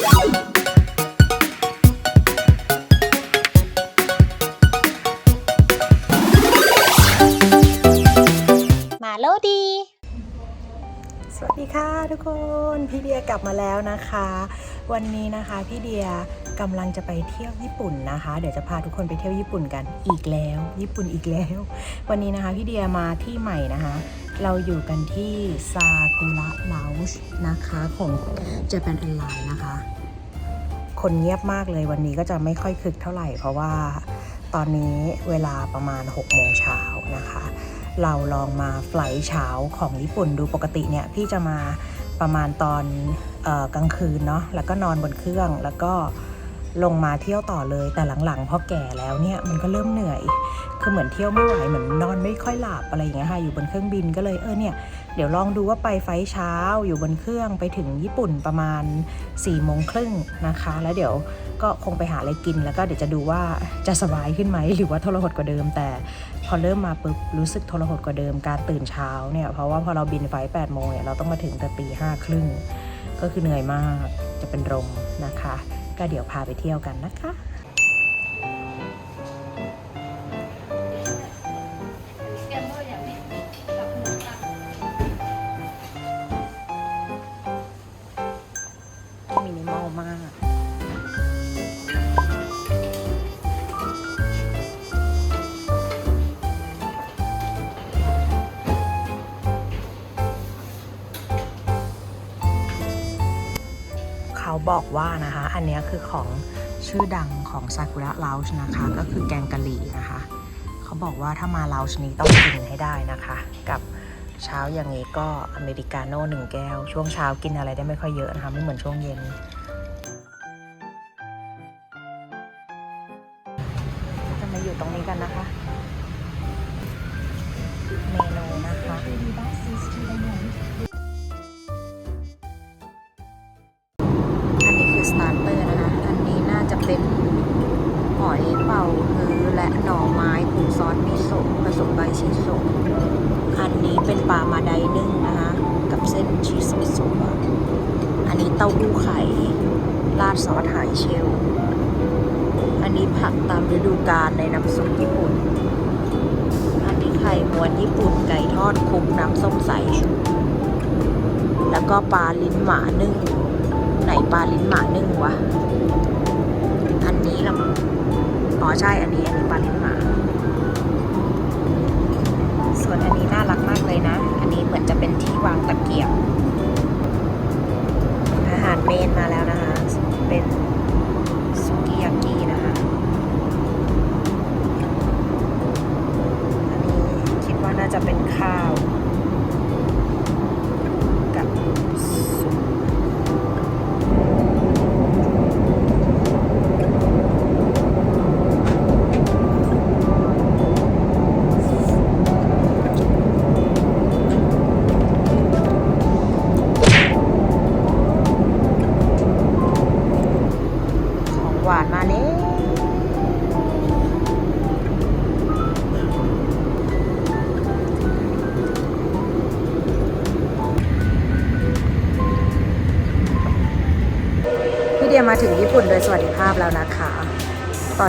มาโลดี สวัสดีค่ะทุกคน พี่เดียกลับมาแล้วนะคะ วันนี้นะคะพี่เดียกำลังจะไปเที่ยวญี่ปุ่นนะคะ เดี๋ยวจะพาทุกคนไปเที่ยวญี่ปุ่นกันอีกแล้ว ญี่ปุ่นอีกแล้ว วันนี้นะคะพี่เดียมาที่ใหม่นะคะ เราอยู่กันที่ซากุระลาวช์นะคะของ Japan Airlines นะคะ คนเงียบมากเลยวันนี้ก็จะไม่ค่อยคึกเท่าไหร่ เพราะว่าตอนนี้เวลาประมาณ 6 โมงเช้านะคะ เราลองมาไฟล์เช้าของญี่ปุ่นดูปกติเนี่ย พี่จะมาประมาณตอนออกลางคืนเนาะแล้วก็นอนบนเครื่องแล้วก็ ลงมาเที่ยวต่อเลยแต่หลังๆพอแก่แล้วเนี่ยมันก็เริ่มเหนื่อยคือเหมือนเที่ยวไม่ไหวเหมือนนอนไม่ค่อยหลับอะไรอย่างเงี้ยค่ะอยู่บนเครื่องบินก็เลยเออเนี่ยเดี๋ยวลองดูว่าไปไฟเช้าอยู่บนเครื่องไปถึงญี่ปุ่นประมาณ4ี่โมงครึ่งนะคะ แล้วเดี๋ยวก็คงไปหาอะไรกิน แล้วก็เดี๋ยวจะดูว่าจะสบายขึ้นไหมหรือว่าทรหดกว่าเดิม แต่พอเริ่มมาปุ๊บรู้สึกทรหดกว่าเดิมการตื่นเช้าเนี่ยเพราะว่าพอเราบินไฟล์8โมงเนี่ยเราต้องมาถึงแต่ตีห้าครึ่งก็คือเหนื่อยมากจะเป็นลมนะคะ ก็เดี๋ยวพาไปเที่ยวกันนะคะ บอกว่านะคะ อันนี้คือของชื่อดังของซากุระลาวช์นะคะ ก็คือแกงกะหรี่นะคะ เขาบอกว่าถ้ามาลาวช์นี้ต้องกินให้ได้นะคะ กับเช้าอย่างนี้ก็อเมริกาโน่หนึ่งแก้ว ช่วงเช้ากินอะไรได้ไม่ค่อยเยอะนะคะ ไม่เหมือนช่วงเย็น ข่มวนญี่ปุ่นไก่ทอดคลุกน้ำส้มสายชูแล้วก็ปลาลิ้นหมานึ่ง ไหนปลาลิ้นหมานึ่งวะ อันนี้ละมั้งอ๋อใช่อันนี้อันนี้ปลาลิ้นหมา ส่วนอันนี้น่ารักมากเลยนะ อันนี้เหมือนจะเป็นที่วางตะเกียบ อาหารเมนมาแล้วนะคะ เป็นสุกิยากิ จะเป็นข้าว กับซุป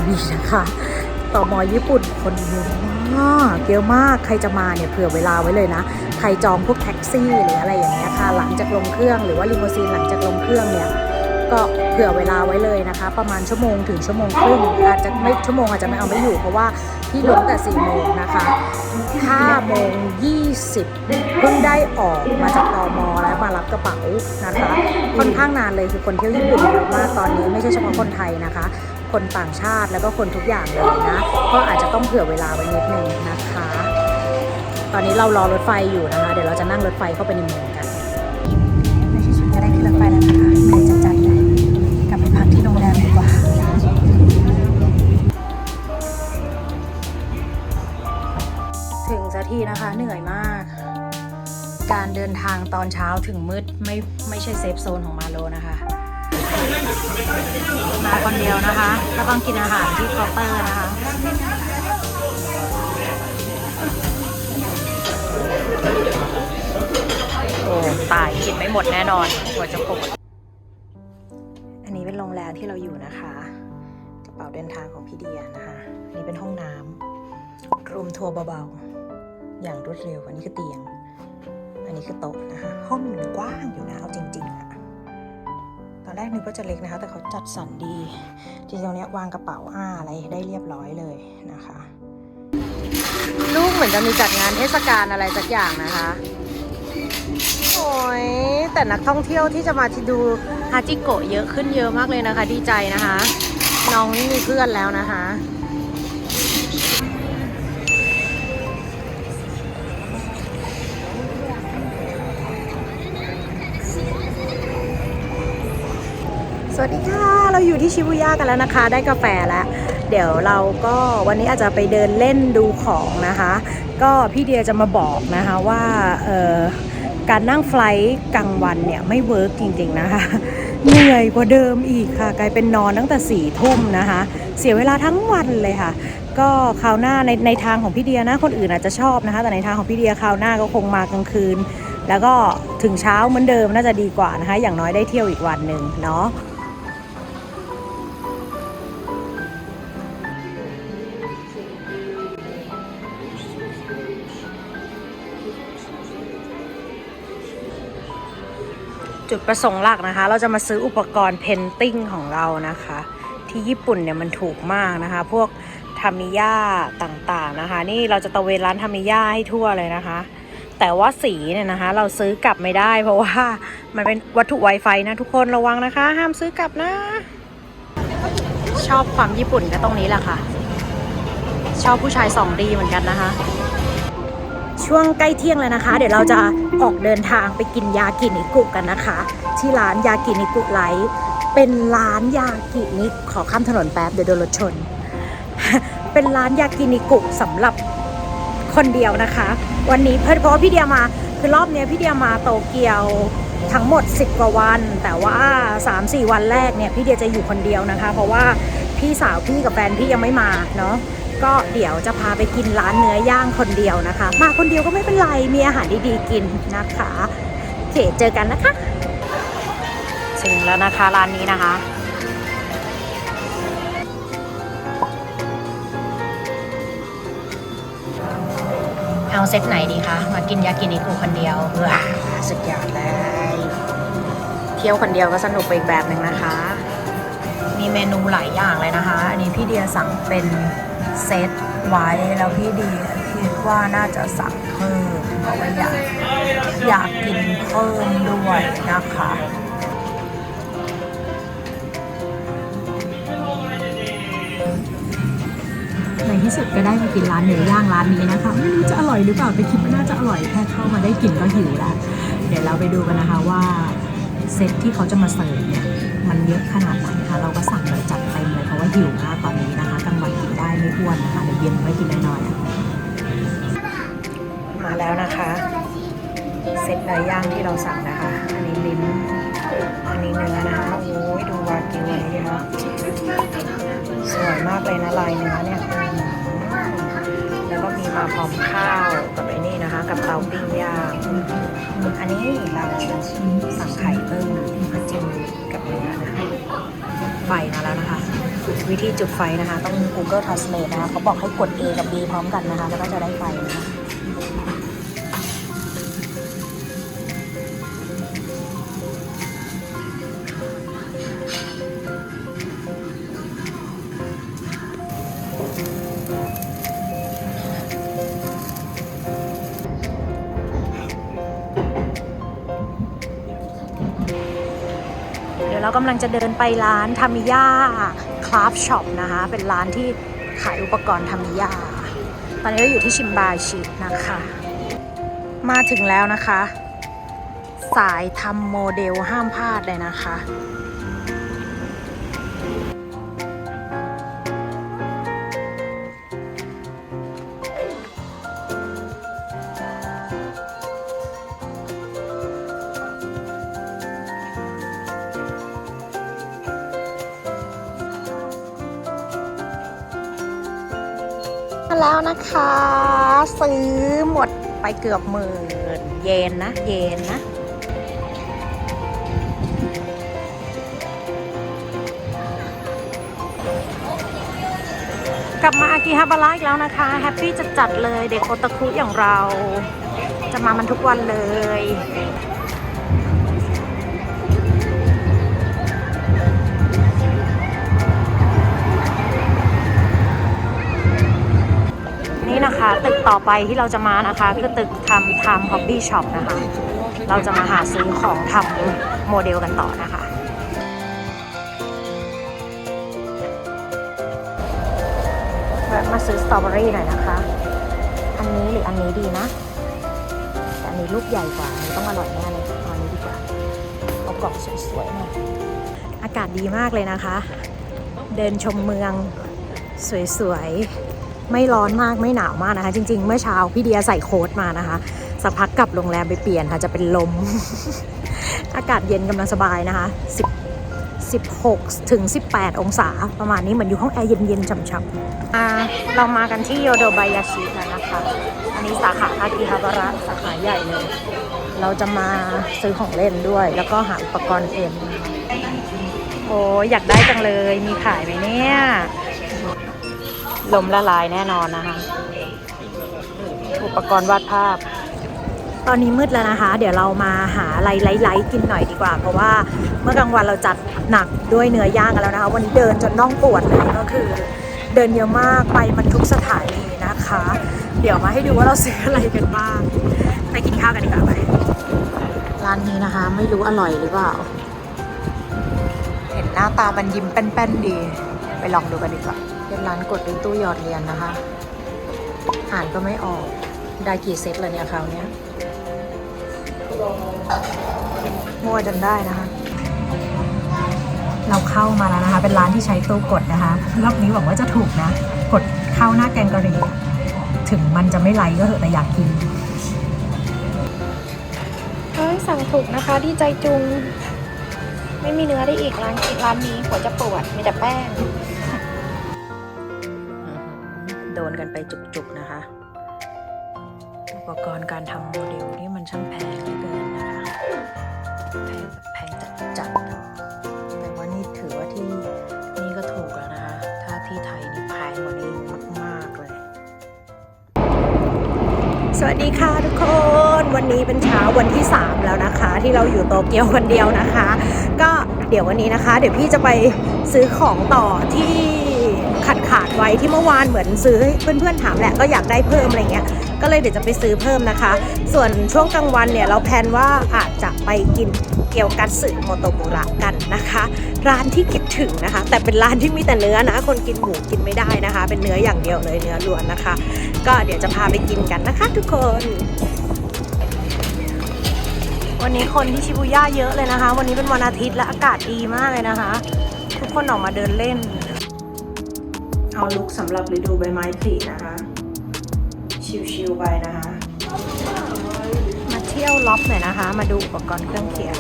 อนนี้นะคะต่อมอญี่ปุ่นคนเยอะมากเยอะมากใครจะมาเนี่ยเผื่อเวลาไว้เลยนะใครจองพวกแท็กซี่หรืออะไรอย่างเงี้ยค่ะ หลังจากลงเครื่องหรือว่าลิมูซีนหลังจากลงเครื่องเนี่ยก็เผื่อเวลาไว้เลยนะคะ ประมาณชั่วโมงถึงชั่วโมงครึ่งอาจจะไม่ชั่วโมงอาจจะไม่เอาไม่อยู่ เพราะว่าที่ลงแต่4โมงนะคะ5โมง20เพิ่งได้ออกมาจากตอมอแล้วมารับกระเป๋านะคะค่อนข้างนานเลยคือคนเที่ยวญี่ปุ่นเยอะมากตอนนี้ไม่ใช่เฉพาะคนไทยนะคะ คนต่างชาติแล้วก็คนทุกอย่างเลยนะ ก็อาจจะต้องเผื่อเวลาไว้นิดนึงนะคะ ตอนนี้เรารอรถไฟอยู่นะคะ เดี๋ยวเราจะนั่งรถไฟเข้าไปในเมืองกันในที่สุดก็ได้ขึ้นรถไฟแล้วนะคะเหนื่อยจัดๆเลยกลับไปพักที่โรงแรมดีกว่าถึงสักทีนะคะเหนื่อยมาก การเดินทางตอนเช้าถึงมืดไม่ไม่ใช่เซฟโซนของมาโลนะคะ มาคนเดียวนะคะก็ต้องกินอาหารที่เคาน์เตอร์นะคะโอ้ตายกินไม่หมดแน่นอนกว่าจะครบอันนี้เป็นโรงแรมที่เราอยู่นะคะ กระเป๋าเดินทางของพี่เดียนะคะอันนี้เป็นห้องน้ำรวมทัวร์เบาๆ อย่างรวดเร็ว อันนี้คือเตียง อันนี้คือโต๊ะนะคะ ห้องมันกว้างอยู่นะ เอาจริงๆอะ อนแรกนึกว่าจะเล็กนะคะ แต่เขาจัดสรรดี จริงๆตรงนี้วางกระเป๋าอ้าอะไรได้เรียบร้อยเลยนะคะ ลูกเหมือนจะมีจัดงานเทศกาลอะไรสักอย่างนะคะ โอ้ยแต่นักท่องเที่ยวที่จะมาที่ดูฮาจิโกะเยอะขึ้นเยอะมากเลยนะคะ ดีใจนะคะ น้องนี่มีเพื่อนแล้วนะคะ วัสดีค่ะ เราอยู่ที่ชิบุย่ากันแล้วนะคะ ได้กาแฟแล้ว เดี๋ยวเราก็วันนี้อาจจะไปเดินเล่นดูของนะคะ ก็พี่เดียจะมาบอกนะคะว่าการนั่งไฟล์กลางวันเนี่ยไม่เวิร์กจริงๆนะคะ เหนื่อยกว่าเดิมอีกค่ะ กลายเป็นนอนตั้งแต่สี่ทุ่มนะคะ เสียเวลาทั้งวันเลยค่ะ ก็คราวหน้าในในทางของพี่เดียนะ คนอื่นอาจจะชอบนะคะ แต่ในทางของพี่เดียคราวหน้าก็คงมากลางคืนแล้วก็ถึงเช้าเหมือนเดิมน่าจะดีกว่านะคะ อย่างน้อยได้เที่ยวอีกวันหนึ่งเนาะ จุดประสงค์หลักนะคะ เราจะมาซื้ออุปกรณ์เพนติ้งของเรานะคะ ที่ญี่ปุ่นเนี่ยมันถูกมากนะคะ พวกทามิยาต่างๆนะคะ นี่เราจะตะเวนร้านทามิยาให้ทั่วเลยนะคะ แต่ว่าสีเนี่ยนะคะ เราซื้อกลับไม่ได้ เพราะว่ามันเป็นวัตถุไวไฟนะทุกคนระวังนะคะ ห้ามซื้อกลับนะ ชอบความญี่ปุ่นก็ตรงนี้แหละค่ะ ชอบผู้ชายสองดีเหมือนกันนะคะ ช่วงใกล้เที่ยงแล้วนะคะ เดี๋ยวเราจะออกเดินทางไปกินยากินิกุกันนะคะ ที่ร้านยากินิกุไลท์เป็นร้านยากินิขอข้ามถนนแป๊บเดี๋ยวโดนรถชน เป็นร้านยากินิกุสำหรับคนเดียวนะคะ วันนี้เพื่อนเพราะพี่เดียมาคือรอบนี้พี่เดียมาโตเกียวทั้งหมด 10 กว่าวัน แต่ว่า 3-4 วันแรกเนี่ยพี่เดียจะอยู่คนเดียวนะคะ เพราะว่าพี่สาวพี่กับแฟนพี่ยังไม่มาเนาะ ก็เดี๋ยวจะพาไปกินร้านเนื้อย่างคนเดียวนะคะ มาคนเดียวก็ไม่เป็นไร มีอาหารดีๆกินนะคะโอเคเจอกันนะคะถึงแล้วนะคะร้านนี้นะคะเอาเซตไหนดีคะ มากินยากินิกุคนเดียวว้าสุดยอดเลย เที่ยวคนเดียวก็สนุกไปอีกแบบหนึ่งนะคะ มีเมนูหลายอย่างเลยนะคะ อันนี้พี่เดียสั่งเป็น เซตไว้แล้วพี่ดีคิดว่าน่าจะสั่งเพิ่มเพราะว่าอยากอยากกินเพิ่มด้วยนะคะในที่สุดก็ได้มากินร้านเนื้อย่างร้านนี้นะคะ ไม่รู้จะอร่อยหรือเปล่าแต่คิดว่าน่าจะอร่อยแค่เข้ามาได้กินก็หิวแล้วเดี๋ยวเราไปดูกันนะคะว่าเซตที่เขาจะมาเสิร์ฟเนี่ยมันเยอะขนาดไหนนะคะ เราก็สั่งเลยจัดเต็มเลยเพราะว่าหิวมากตอนนี้นะ ได้ไม่อ้วนนะคะเดี๋ยวเย็นไว้กินน้อยๆมาแล้วนะคะ เซตเนื้อย่างที่เราสั่งนะคะ อันนี้ลิ้นอันนี้เนื้อนะคะโอ้ยดูวากิวอันนี้นะคะสวยมากเลยนะลายเนื้อเนี่ยแล้วก็มีมาพร้อมข้าวกับไอ้นี่นะคะ กับเตาปิ้งย่างอันนี้เราสั่งไข่เพิ่มมาจิ้มกับเนื้อนะคะไฟมาแล้วนะคะ วิธีจุดไฟนะคะ ต้อง Google Translate นะคะเขาบอกให้กด A กับ B พร้อมกันนะคะ แล้วก็จะได้ไฟนะคะ ยวเรากำลังจะเดินไปร้านทามิยาคราฟช็อปนะคะ เป็นร้านที่ขายอุปกรณ์ทามิยาตอนนี้เราอยู่ที่ชิมบาชินะคะ มาถึงแล้วนะคะ สายทำโมเดลห้ามพลาดเลยนะคะ แล้วนะคะ ซื้อหมดไปเกือบหมื่นเยนนะ เยนนะกลับมาอากิฮาบาระอีกแล้วนะคะ แฮปปี้จัดจัดเลยเด็กโอตาคุอย่างเรา จะมามันทุกวันเลย นี่นะคะตึกต่อไปที่เราจะมานะคะคือตึกทำทำฮอบบี้ช็อปนะคะ เราจะมาหาซื้อของทำโมเดลกันต่อนะคะแวะมาซื้อสตรอเบอรี่หน่อยนะคะ อันนี้หรืออันนี้ดีนะ แต่อันนี้ลูกใหญ่กว่าอันนี้ต้องอร่อยแน่เลยอาอันนี้ดีกว่าเอากล่องสวยๆหน่อยอากาศดีมากเลยนะคะ เดินชมเมืองสวยๆ ไม่ร้อนมากไม่หนาวมากนะคะ จริง ๆ เมื่อเช้าพี่เดียใส่โค้ทมานะคะ สักพักกลับโรงแรมไปเปลี่ยนค่ะจะเป็นลม อากาศเย็นกำลังสบายนะคะ10 16ถึง18 องศาประมาณนี้เหมือนอยู่ห้องแอร์เย็นๆช่ำๆเรามากันที่โยโดบายาชิแล้วนะคะ อันนี้สาขาอากิฮาบาระสาขาใหญ่เลย เราจะมาซื้อของเล่นด้วย แล้วก็หาอุปกรณ์เอ็นโอ้ยอยากได้จังเลยมีขายไหมเนี่ย ลมละลายแน่นอนนะคะ อุปกรณ์วาดภาพ ตอนนี้มืดแล้วนะคะ เดี๋ยวเรามาหาอะไรไลท์ๆกินหน่อยดีกว่า เพราะว่าเมื่อกลางวันเราจัดหนักด้วยเนื้อย่างกันแล้วนะคะ วันนี้เดินจนน่องปวดเลยก็คือ เดินเยอะมากไปมันทุกสถานีนะคะ เดี๋ยวมาให้ดูว่าเราซื้ออะไรกันบ้างไปกินข้าวกันดีกว่าไปร้านนี้นะคะ ไม่รู้อร่อยหรือเปล่าเห็นหน้าตามันยิ้มแป้นๆดี ไปลองดูกันดีกว่าเป็น ร้านกดด้วยตู้หยอดเหรียญนะคะ อ่านก็ไม่ออก ได้กี่เซตเลยเนี่ยคราวเนี้ยมั่วจนได้นะคะ เราเข้ามาแล้วนะคะ เป็นร้านที่ใช้ตู้กดนะคะ รอบนี้หวังว่าจะถูกนะ กดเข้าหน้าแกงกะหรี่ ถึงมันจะไม่ไลค์ก็เถอะแต่อยากกิน เฮ้ย สั่งถูกนะคะ ดีใจจุง ไม่มีเนื้อได้อีกร้านร้านนี้หัวจะปวด มีแต่แป้ง นกันไปจุกๆนะคะ อุปกรณ์การทำโมเดลนี่มันช่างแพงเหลือเกินนะคะแพงแบบแพงจัดๆแต่ว่านี่ถือว่าที่นี่ก็ถูกแล้วนะคะ ถ้าที่ไทยนี่แพงกว่านี้มากๆเลย สวัสดีค่ะทุกคน วันนี้เป็นเช้าวันที่ 3 แล้วนะคะ ที่เราอยู่โตเกียวคนเดียวนะคะ ก็เดี๋ยววันนี้นะคะ เดี๋ยวพี่จะไปซื้อของต่อที่ ไว้ที่เมื่อวานเหมือนซื้อเพื่อนๆถามแหละก็อยากได้เพิ่มอะไรเงี้ยก็เลยเดี๋ยวจะไปซื้อเพิ่มนะคะ ส่วนช่วงกลางวันเนี่ยเราแพลนว่าอาจจะไปกินเกียวกัตสึโมโตบุระกันนะคะ ร้านที่คิดถึงนะคะ แต่เป็นร้านที่มีแต่เนื้อนะ คนกินหมูกินไม่ได้นะคะ เป็นเนื้ออย่างเดียวเลยเนื้อล้วนนะคะ ก็เดี๋ยวจะพาไปกินกันนะคะ ทุกคน วันนี้คนที่ชิบูย่าเยอะเลยนะคะ วันนี้เป็นวันอาทิตย์และอากาศดีมากเลยนะคะ ทุกคนออกมาเดินเล่น เอาลุกสำหรับฤดูใบไม้ผลินะคะ ชิวๆไปนะคะ มาเที่ยวล็อบหน่อยนะคะ มาดูอุปกรณ์เครื่องเขียน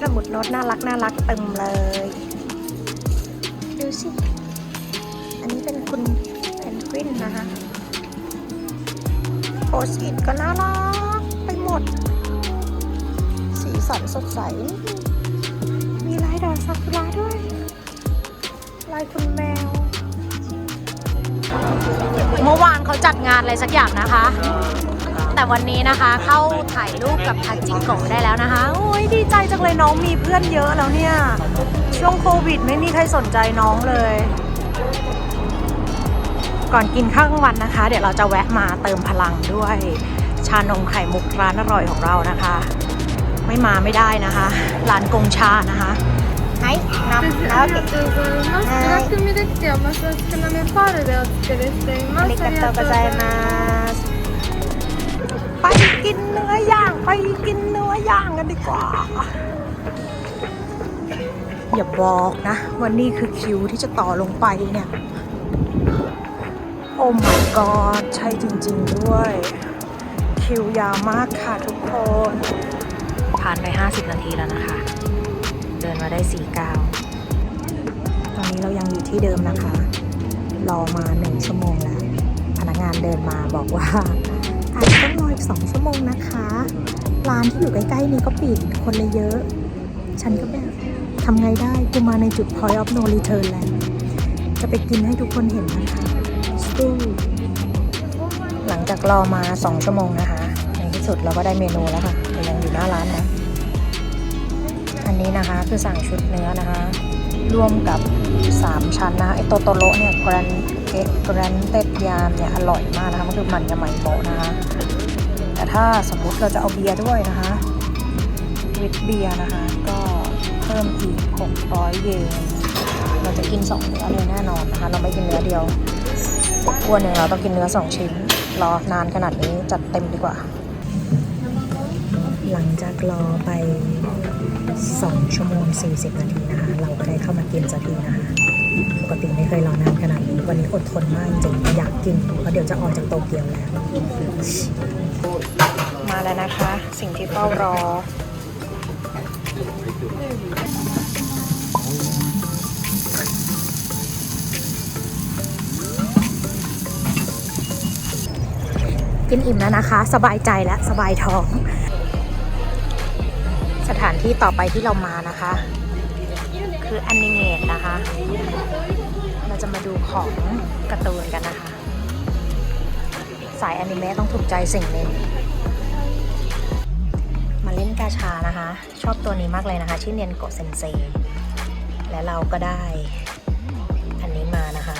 สมุดโน้ตน่ารักน่ารักเต็มเลย ดูสิ อันนี้เป็นคุณเพนกวินนะคะโพสอิดก็น่ารักไปหมด สีสันสดใส มีลายดอกซากุระด้วย ลายคุณแมว เมื่อวานเขาจัดงานอะไรสักอย่างนะคะ แต่วันนี้นะคะเข้าถ่ายรูปกับทาจิโกะได้แล้วนะคะ โอ้ยดีใจจังเลยน้องมีเพื่อนเยอะแล้วเนี่ย ช่วงโควิดไม่มีใครสนใจน้องเลย ก่อนกินข้าวกลางวันนะคะ เดี๋ยวเราจะแวะมาเติมพลังด้วย ชานมไข่มุกร้านอร่อยของเรานะคะ ไม่มาไม่ได้นะคะ ร้านกงชานะคะ ไอ้น้ำน้ำ ありがとうございます。はいブラックミルクティーはマス少なめパールでお作りしていま あ す。りがとうございますไปกินเนื้อย่างไปกินเนื้อย่างกันดีกว่า อย่าบอกนะวันนี้คือคิวที่จะต่อลงไปเนี่ย โอ้ my god ใช่จริง ๆ ด้วย คิวยาวมากค่ะทุกคน ผ่านไป 50 นาทีแล้วนะคะ เดิน มาได้4ก้าวตอนนี้เรายังอยู่ที่เดิมนะคะ รอมา1ชั่วโมงแล้ว พนักงานเดินมาบอกว่าอาจจะต้องรออีก2ชั่วโมงนะคะ ร้านที่อยู่ใกล้ๆนี้ก็ปิดคนเลยเยอะ ฉันก็แบบทำไงได้กูมาในจุด point of no return แล้ว จะไปกินให้ทุกคนเห็นนะคะสตูหลังจากรอมา 2 ชั่วโมงนะคะ ในที่สุดเราก็ได้เมนูแล้วค่ะแต่ยังอยู่หน้าร้านนะ อันนี้นะคะคือสั่งชุดเนื้อนะคะ ร่วมกับ 3 ชั้นนะคะไอโตโตโรเนี่ยกรันเกกรันเต็ดยามเนี่ยอร่อยมากนะคะมันคือมันยาไมโมะนะคะ แต่ถ้าสมมุติเราจะเอาเบียร์ด้วยนะคะ วิดเบียร์นะคะ ก็เพิ่มอีก 600 เยนเราจะกิน2เนื้อเลยแน่นอนนะคะ เราไม่กินเนื้อเดียวอ้วนหนึ่งเราต้องกินเนื้อ 2 ชิ้น รอนานขนาดนี้จัดเต็มดีกว่า หลังจากรอไป 2 ชั่วโมง 40 นาทีนะคะ เราก็ได้เข้ามากินสักทีนะคะ ปกติไม่เคยรอนานขนาดนี้ วันนี้อดทนมากจริงอยากกิน เพราะเดี๋ยวจะออกจากโตเกียวแล้ว มาแล้วนะคะ สิ่งที่เฝ้ารอกินอิ่มแล้วนะคะ สบายใจและสบายท้อง สถานที่ต่อไปที่เรามานะคะ คืออนิเมตนะคะ เราจะมาดูของการ์ตูนกันนะคะ สายอนิเมะต้องถูกใจสิ่งหนึ่งมาเล่นกาชานะคะ ชอบตัวนี้มากเลยนะคะ ชื่อเนียนโกเซนเซและเราก็ได้ อันนี้มานะคะ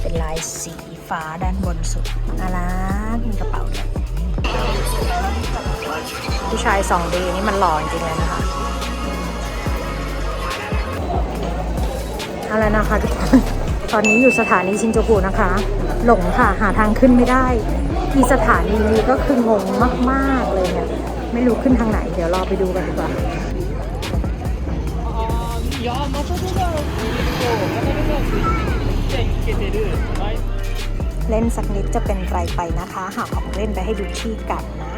เป็นลายสีฟ้าด้านบนสุดน่ารักมีกระเป๋าด้วย ผู้ชายสองดีนี่มันหล่อจริงๆเลยนะคะเอาละนะคะทุกคน ตอนนี้อยู่สถานีชินจูกุนะคะ หลงค่ะ หาทางขึ้นไม่ได้ ที่สถานีนี้ก็คืองงมาก ๆ เลยเนี่ย ไม่รู้ขึ้นทางไหน เดี๋ยวรอไปดูกันดีกว่า いやー、またどうだろうって言うと、またどうだろうって言っちゃいけてる。はい เล่นสักนิดจะเป็นไรไปนะคะ หาของเล่นไปให้ดูชี่กันนะ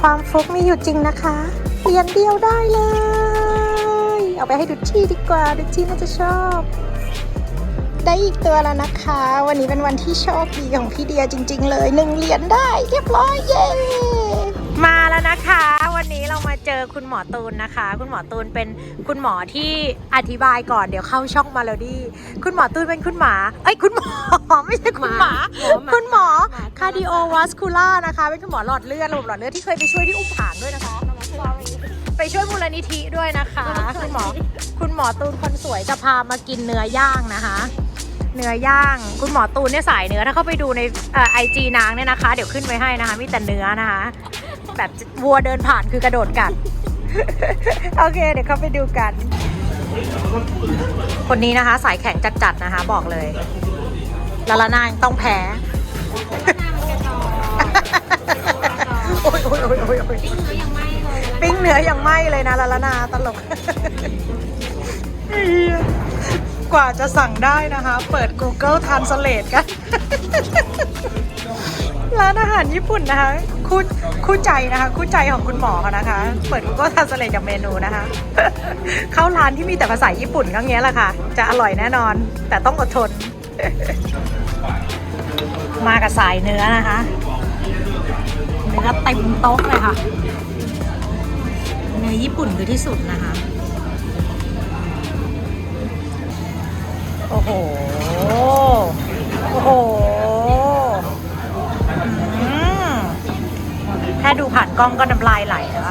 ความฟุกมีอยู่จริงนะคะเปลี่ยนเดียวได้เลย เอาไปให้ดูชี่ดีกว่าดูชี่น่าจะชอบ ได้อีกตัวแล้วนะคะ วันนี้เป็นวันที่โชคดีของพี่เดียจริง ๆ เลยหนึ่งเหรียญได้ เรียบร้อยเย้มาแล้วนะคะ วันนี้เรามาเจอคุณหมอตูนนะคะ คุณหมอตูนเป็นคุณหมอที่อธิบายก่อนเดี๋ยวเข้าช่องมาแล้วดี คุณหมอตูนเป็นคุณหมาเอ้ยคุณหมอไม่ใช่คุณหมา คุณหมอคาร์ดิโอวัสคูล่านะคะ เป็นคุณหมอหลอดเลือดระบบหลอดเลือดที่เคยไปช่วยที่อุ้มผางด้วยนะคะ ไปช่วยมูลนิธิด้วยนะคะ คุณหมอคุณหมอตูนคนสวยจะพามากินเนื้อย่างนะคะเนื้อย่างคุณหมอตูนเนี่ยสายเนื้อถ้าเข้าไปดูในไอจีนางเนี่ยนะคะ เดี๋ยวขึ้นไว้ให้นะคะ มีแต่เนื้อนะคะ แบบวัวเดินผ่านคือกระโดดกัด โอเค เดี๋ยวเข้าไปดูกัน คนนี้นะคะ สายแข็งจัดๆนะคะ บอกเลยลาลานางต้องแพ้โอ้ยโอ้ยโอ้ยโอ้ยโอ้ยปิ้งเนื้อยังไหมเลยนะลาลานาตลก กว่าจะสั่งได้นะคะ เปิด Google Translate กัน ร้านอาหารญี่ปุ่นนะคะคู่คู่ใจนะคะ คู่ใจของคุณหมอเขานะคะ เปิด Google Translate กับเมนูนะคะ เข้าร้านที่มีแต่ภาษาญี่ปุ่นก็เงี้ยแหละค่ะ จะอร่อยแน่นอน แต่ต้องอดทน มากับสายเนื้อนะคะเนื้อเต็มโต๊ะเลยค่ะ เนื้อญี่ปุ่นคือที่สุดนะคะ โอ้โห โอ้โหอืมแค่ดูผ่านกล้องก็น้ำลายไหลแล้ว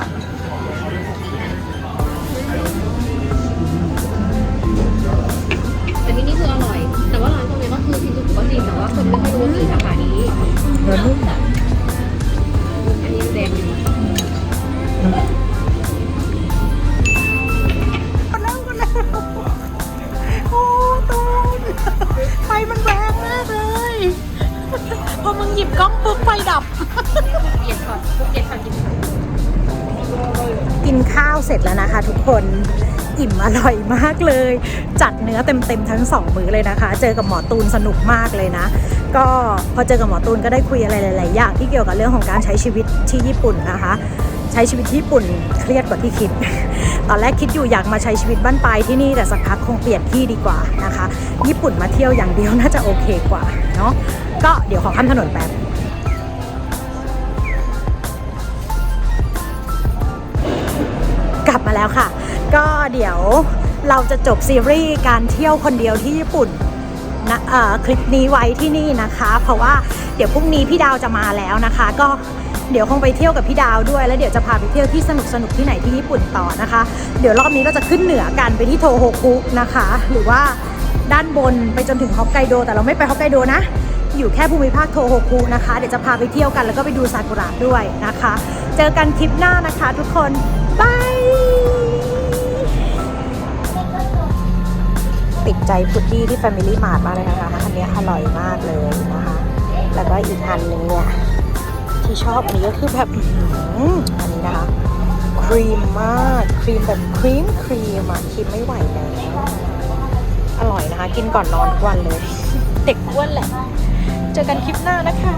อเต็มๆทั้งสองมื้อเลยนะคะ เจอกับหมอตูนสนุกมากเลยนะ ก็พอเจอกับหมอตูนก็ได้คุยอะไรหลายๆอย่างที่เกี่ยวกับเรื่องของการใช้ชีวิตที่ญี่ปุ่นนะคะ ใช้ชีวิตที่ญี่ปุ่นเครียดกว่าที่คิด ตอนแรกคิดอยู่อยากมาใช้ชีวิตบ้านปลายที่นี่แต่สักพักคงเปลี่ยนที่ดีกว่านะคะ ญี่ปุ่นมาเที่ยวอย่างเดียวน่าจะโอเคกว่าเนาะก็เดี๋ยวขอข้ามถนนแป๊บกลับมาแล้วค่ะ ก็เดี๋ยว เราจะจบซีรีส์การเที่ยวคนเดียวที่ญี่ปุ่นนะคลิปนี้ไว้ที่นี่นะคะ เพราะว่าเดี๋ยวพรุ่งนี้พี่ดาวจะมาแล้วนะคะ ก็เดี๋ยวคงไปเที่ยวกับพี่ดาวด้วย แล้วเดี๋ยวจะพาไปเที่ยวที่สนุกสนุกที่ไหนที่ญี่ปุ่นต่อนะคะ เดี๋ยวรอบนี้เราจะขึ้นเหนือกันไปที่โทโฮคุนะคะ หรือว่าด้านบนไปจนถึงฮอกไกโด แต่เราไม่ไปฮอกไกโดนะ อยู่แค่ภูมิภาคโทโฮคุนะคะ เดี๋ยวจะพาไปเที่ยวกันแล้วก็ไปดูซากุระด้วยนะคะ เจอกันคลิปหน้านะคะ ทุกคนบาย ติดใจพุดดี้ที่ Family Mart มากเลยนะคะอันนี้อร่อยมากเลยนะคะ แล้วก็อีกอันหนึ่งเนี่ยที่ชอบอันนี้ก็คือแบบอันนี้นะคะครีมมากครีมแบบครีมครีมอะคิดไม่ไหวแล้วอร่อยนะคะ กินก่อนนอนทุกวันเลย เด็กอ้วนแหละ เจอกันคลิปหน้านะคะ